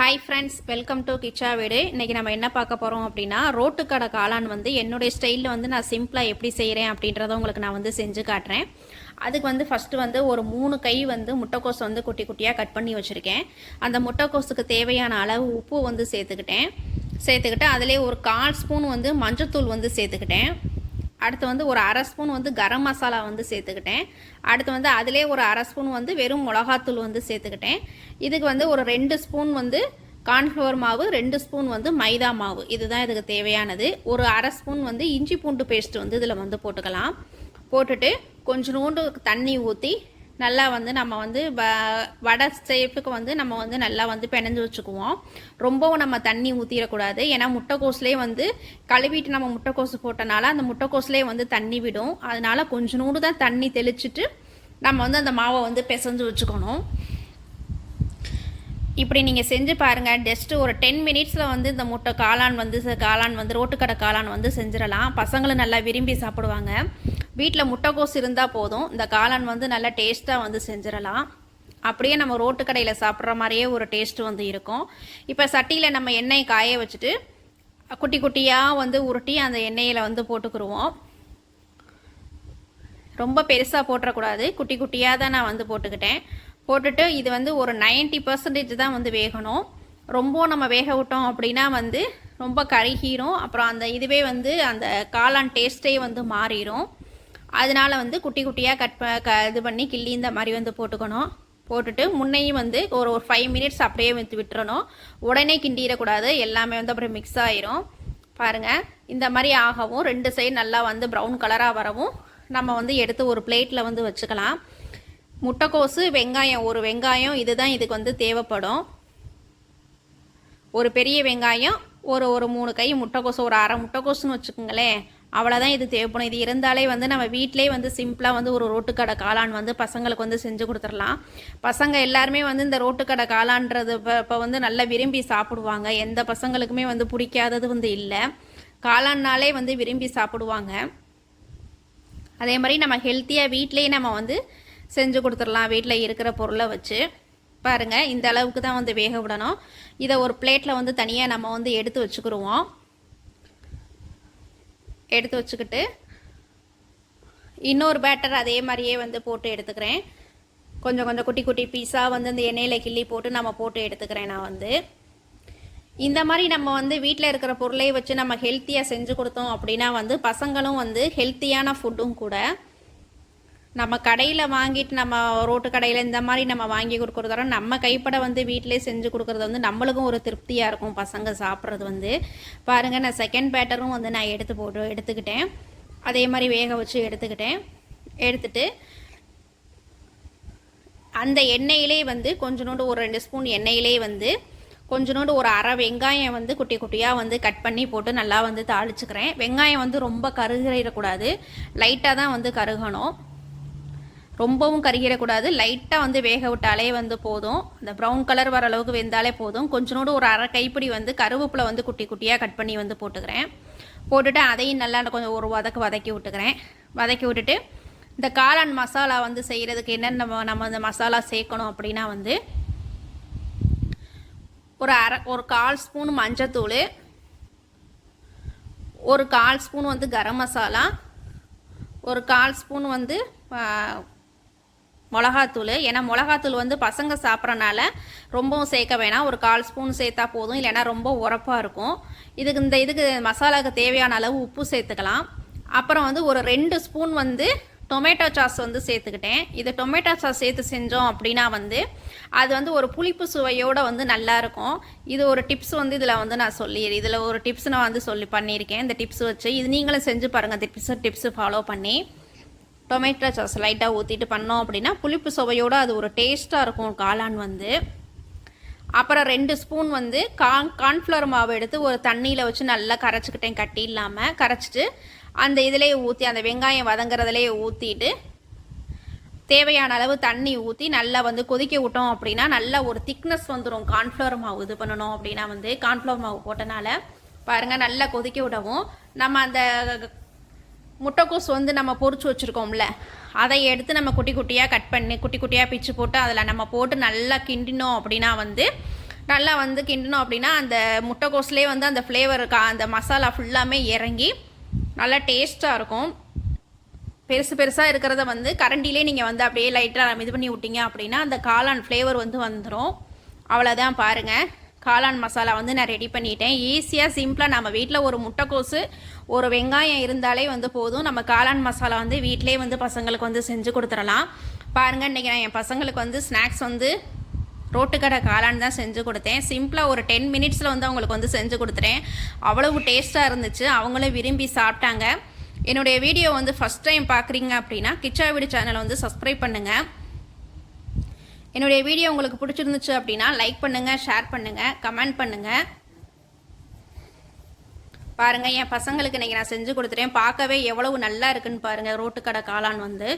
Hi friends welcome to Kicha வீடு இன்றைக்கி நம்ம என்ன பார்க்க போகிறோம் அப்படின்னா ரோட்டுக்கடை காளான் வந்து என்னுடைய ஸ்டைலில் வந்து நான் சிம்பிளாக எப்படி செய்கிறேன் அப்படின்றத உங்களுக்கு நான் வந்து செஞ்சு காட்டுறேன். அதுக்கு வந்து ஃபஸ்ட்டு வந்து ஒரு மூணு கை வந்து முட்டைக்கோஸ் வந்து குட்டி குட்டியாக கட் பண்ணி வச்சுருக்கேன். அந்த முட்டைக்கோஸுக்கு தேவையான அளவு உப்பு வந்து சேர்த்துக்கிட்டேன். சேர்த்துக்கிட்டு அதிலே ஒரு கால் ஸ்பூன் வந்து மஞ்சத்தூள் வந்து சேர்த்துக்கிட்டேன். அடுத்து வந்து ஒரு அரை ஸ்பூன் வந்து கரம் மசாலா வந்து சேர்த்துக்கிட்டேன். அடுத்து வந்து அதிலே ஒரு அரை ஸ்பூன் வந்து வெறும் மிளகாத்தூள் வந்து சேர்த்துக்கிட்டேன். இதுக்கு வந்து ஒரு ரெண்டு ஸ்பூன் வந்து கார்ன்ஃப்ளவர் மாவு ரெண்டு ஸ்பூன் வந்து மைதா மாவு. இதுதான் இதுக்கு தேவையானது. ஒரு அரை ஸ்பூன் வந்து இஞ்சி பூண்டு பேஸ்ட் வந்து இதில் வந்து போட்டுக்கலாம். போட்டுட்டு கொஞ்சோண்டு தண்ணி ஊற்றி நல்லா வந்து நம்ம வந்து வ வடை சேஃபுக்கு வந்து நம்ம வந்து நல்லா வந்து பிணைஞ்சு வச்சுக்குவோம். ரொம்பவும் நம்ம தண்ணி ஊற்றிடக்கூடாது ஏன்னா முட்டைக்கோஸ்லேயே வந்து கழுவிட்டு நம்ம முட்டைக்கோசு போட்டனால அந்த முட்டைக்கோஸ்லேயே வந்து தண்ணி விடும். அதனால கொஞ்சோண்டு தான் தண்ணி தெளிச்சுட்டு நம்ம வந்து அந்த மாவை வந்து பிசைஞ்சு வச்சுக்கணும். இப்படி நீங்கள் செஞ்சு பாருங்கள் ஜஸ்ட்டு ஒரு டென் மினிட்ஸில் வந்து இந்த முட்டை காளான் வந்து காளான் வந்து ரோட்டுக்கடை காளான் வந்து செஞ்சிடலாம். பசங்களும் நல்லா விரும்பி சாப்பிடுவாங்க. வீட்டில் முட்டைக்கோஸ் இருந்தால் போதும். இந்த காளான் வந்து நல்லா டேஸ்ட்டாக வந்து செஞ்சிடலாம். அப்படியே நம்ம ரோட்டு கடையில் சாப்பிட்ற மாதிரியே ஒரு டேஸ்ட் வந்து இருக்கும். இப்போ சட்டியில் நம்ம எண்ணெய் காய வச்சுட்டு குட்டி குட்டியாக வந்து உருட்டி அந்த எண்ணெயில் வந்து போட்டுக்கிருவோம். ரொம்ப பெருசாக போட்டுறக்கூடாது. குட்டி குட்டியாக தான் நான் வந்து போட்டுக்கிட்டேன். போட்டுட்டு இது வந்து ஒரு நைன்ட்டி பர்சன்டேஜ் தான் வந்து வேகணும். ரொம்ப நம்ம வேக விட்டோம் அப்படின்னா வந்து ரொம்ப கருகிரும். அப்புறம் அந்த இதுவே வந்து அந்த காளான் டேஸ்ட்டே வந்து மாறிடும் அதனால வந்து குட்டி குட்டியாக கட் க இது பண்ணி கிள்ளி இந்த மாதிரி வந்து போட்டுக்கணும். போட்டுட்டு முன்னையும் வந்து ஒரு ஒரு ஃபைவ் மினிட்ஸ் அப்படியே வந்து விட்டுறணும். உடனே கிண்டிடக்கூடாது. எல்லாமே வந்து அப்புறம் மிக்ஸ் ஆயிரும். பாருங்கள் இந்த மாதிரி ஆகவும் ரெண்டு சைடு நல்லா வந்து ப்ரௌன் கலராக வரவும் நம்ம வந்து எடுத்து ஒரு பிளேட்டில் வந்து வச்சுக்கலாம். முட்டைக்கோசு வெங்காயம் ஒரு வெங்காயம் இதுதான் இதுக்கு வந்து தேவைப்படும். ஒரு பெரிய வெங்காயம் ஒரு ஒரு மூணு கை முட்டைக்கோசு ஒரு அரை முட்டைக்கோசுன்னு வச்சுக்கோங்களேன். அவ்வளோதான் இது தேவைப்படும் இது இருந்தாலே வந்து நம்ம வீட்டிலே வந்து சிம்பிளாக வந்து ஒரு ரோட்டுக்கடை காளான் வந்து பசங்களுக்கு வந்து செஞ்சு கொடுத்துடலாம். பசங்க எல்லாருமே வந்து இந்த ரோட்டுக்கடை காளான்றது இப்போ இப்போ வந்து நல்லா விரும்பி சாப்பிடுவாங்க. எந்த பசங்களுக்குமே வந்து பிடிக்காதது வந்து இல்லை. காளான்னாலே வந்து விரும்பி சாப்பிடுவாங்க. அதே மாதிரி நம்ம ஹெல்த்தியாக வீட்டிலேயே நம்ம வந்து செஞ்சு கொடுத்துடலாம். வீட்டில் இருக்கிற பொருளை வச்சு. பாருங்கள் இந்த அளவுக்கு தான் வந்து வேக விடணும். இதை ஒரு பிளேட்டில் வந்து தனியாக நம்ம வந்து எடுத்து வச்சுக்கிடுவோம் எடுத்து வச்சுக்கிட்டு இன்னொரு பேட்டர் அதே மாதிரியே வந்து போட்டு எடுத்துக்கிறேன். கொஞ்சம் கொஞ்சம் குட்டி குட்டி பீஸாக வந்து இந்த எண்ணெயில் கிள்ளி போட்டு நம்ம போட்டு எடுத்துக்கிறேன் நான் வந்து. இந்த மாதிரி நம்ம வந்து வீட்டில் இருக்கிற பொருளை வச்சு நம்ம ஹெல்த்தியாக செஞ்சு கொடுத்தோம் அப்படின்னா வந்து பசங்களும் வந்து ஹெல்த்தியான ஃபுட்டும் கூட நம்ம கடையில் வாங்கிட்டு நம்ம ரோட்டு கடையில் இந்த மாதிரி நம்ம வாங்கி கொடுக்குறதோட நம்ம கைப்பட வந்து வீட்டிலே செஞ்சு கொடுக்குறது வந்து நம்மளுக்கும் ஒரு திருப்தியாக இருக்கும் பசங்க சாப்பிட்றது வந்து. பாருங்கள் நான் செகண்ட் பேட்டரும் வந்து நான் எடுத்து போட்டு எடுத்துக்கிட்டேன். அதே மாதிரி வேக வச்சு எடுத்துக்கிட்டேன். எடுத்துட்டு அந்த எண்ணெயிலே வந்து கொஞ்சோண்டு ஒரு ரெண்டு ஸ்பூன் எண்ணெயிலே வந்து கொஞ்சோண்டு ஒரு அரை வெங்காயம் வந்து குட்டி குட்டியாக வந்து கட் பண்ணி போட்டு நல்லா வந்து தாளிச்சுக்கிறேன். வெங்காயம் வந்து ரொம்ப கருகிடக்கூடாது லைட்டாக தான் வந்து கருகணும். ரொம்பவும் கருகிடக்கூடாது. லைட்டாக வந்து வேக விட்டாலே வந்து போதும். அந்த ப்ரௌன் கலர் வர அளவுக்கு வெந்தாலே போதும். கொஞ்சோண்டு ஒரு அரை கைப்பிடி வந்து கருவேப்பிலை வந்து குட்டி குட்டியாக கட் பண்ணி வந்து போட்டுக்கிறேன். போட்டுட்டு அதையும் நல்லா கொஞ்சம் ஒரு வதக்கு வதக்கி விட்டுக்கிறேன். வதக்கி விட்டுட்டு இந்த காளான் மசாலா வந்து செய்கிறதுக்கு என்னென்ன நம்ம நம்ம அந்த மசாலா சேர்க்கணும் அப்படின்னா வந்து ஒரு அரை ஒரு கால் ஸ்பூன் மஞ்சத்தூள் ஒரு கால் ஸ்பூன் வந்து கரம் மசாலா ஒரு கால் ஸ்பூன் வந்து மிளகாத்தூள். ஏன்னா மிளகாத்தூள் வந்து பசங்க சாப்பிட்றனால ரொம்பவும் சேர்க்க வேணாம். ஒரு கால் ஸ்பூன் சேர்த்தா போதும். இல்லைன்னா ரொம்ப உரப்பாக இருக்கும். இதுக்கு இந்த இதுக்கு மசாலாவுக்கு தேவையான அளவு உப்பு சேர்த்துக்கலாம். அப்புறம் வந்து ஒரு ரெண்டு ஸ்பூன் வந்து டொமேட்டோ சாஸ் வந்து சேர்த்துக்கிட்டேன். இது டொமேட்டோ சாஸ் சேர்த்து செஞ்சோம் அப்படின்னா வந்து அது வந்து ஒரு புளிப்பு சுவையோடு வந்து நல்லாயிருக்கும் இது ஒரு டிப்ஸ் வந்து இதில் வந்து நான் சொல்லி இதில் ஒரு டிப்ஸ் நான் வந்து சொல்லி பண்ணியிருக்கேன். இந்த டிப்ஸ் வச்சு இது நீங்களும் செஞ்சு பாருங்கள் இந்த டிப்ஸ் டிப்ஸு ஃபாலோ பண்ணி. டொமேட்டோ சாஸ் லைட்டாக ஊற்றிட்டு பண்ணோம் அப்படின்னா புளிப்பு சுவையோடு அது ஒரு டேஸ்ட்டாக இருக்கும் காளான் வந்து. அப்புறம் ரெண்டு ஸ்பூன் வந்து கான் கார்ன்ஃப்ளவர் மாவு எடுத்து ஒரு தண்ணியில் வச்சு நல்லா கரைச்சிக்கிட்டேன் கட்டி இல்லாமல் கரைச்சிட்டு அந்த இதிலே ஊற்றி அந்த வெங்காயம் வதங்குறதுலேயே ஊற்றிட்டு தேவையான அளவு தண்ணி ஊற்றி நல்லா வந்து கொதிக்க விட்டோம் அப்படின்னா நல்லா ஒரு திக்னஸ் வந்துடும் கார்ன்ஃப்ளவர் மாவு இது பண்ணணும் அப்படின்னா வந்து கார்ன்ஃப்ளவர் மாவு போட்டனால பாருங்கள் நல்லா கொதிக்க விடவும். நம்ம அந்த முட்டைக்கோஸ் வந்து நம்ம பொறிச்சு வச்சுருக்கோம்ல அதை எடுத்து நம்ம குட்டி குட்டியாக கட் பண்ணி குட்டி குட்டியாக பிச்சு போட்டு அதில் நம்ம போட்டு நல்லா கிண்டினோம் அப்படின்னா வந்து நல்லா வந்து கிண்டினோம் அப்படின்னா அந்த முட்டைக்கோஸ்லேயே வந்து அந்த ஃப்ளேவர் அந்த மசாலா ஃபுல்லாமே இறங்கி நல்லா டேஸ்ட்டாக இருக்கும். பெருசு பெருசாக இருக்கிறத வந்து கரண்டிலே நீங்கள் வந்து அப்படியே லைட்டாக இது பண்ணி விட்டீங்க அப்படின்னா அந்த காளான் ஃப்ளேவர் வந்து வந்துடும் அவ்வளோதான் பாருங்கள் காளான் மசாலா வந்து நான் ரெடி பண்ணிட்டேன். ஈஸியாக சிம்பிளாக நம்ம வீட்டில் ஒரு முட்டைக்கோசு ஒரு வெங்காயம் இருந்தாலே வந்து போதும். நம்ம காளான் மசாலா வந்து வீட்டிலே வந்து பசங்களுக்கு வந்து செஞ்சு கொடுத்துடலாம். பாருங்கள் இன்றைக்கி நான் என் பசங்களுக்கு வந்து ஸ்நாக்ஸ் வந்து ரோட்டுக்கடை காளான் தான் செஞ்சு கொடுத்தேன். சிம்பிளாக ஒரு டென் மினிட்ஸில் வந்து அவங்களுக்கு வந்து செஞ்சு கொடுத்துட்டேன். அவ்வளவு டேஸ்ட்டாக இருந்துச்சு. அவங்களும் விரும்பி சாப்பிட்டாங்க. என்னுடைய வீடியோ வந்து ஃபஸ்ட் டைம் பார்க்குறீங்க அப்படின்னா கிச்சா வீடு சேனலை வந்து சப்ஸ்கிரைப் பண்ணுங்கள் என்னுடைய வீடியோ உங்களுக்கு பிடிச்சிருந்துச்சு அப்படின்னா லைக் பண்ணுங்கள் ஷேர் பண்ணுங்கள் கமெண்ட் பண்ணுங்கள் பாருங்கள் என் பசங்களுக்கு இன்றைக்கி நான் செஞ்சு கொடுத்துட்டேன். பார்க்கவே எவ்வளவு நல்லா இருக்குன்னு பாருங்கள் ரோட்டுக்கடை காளான் வந்து.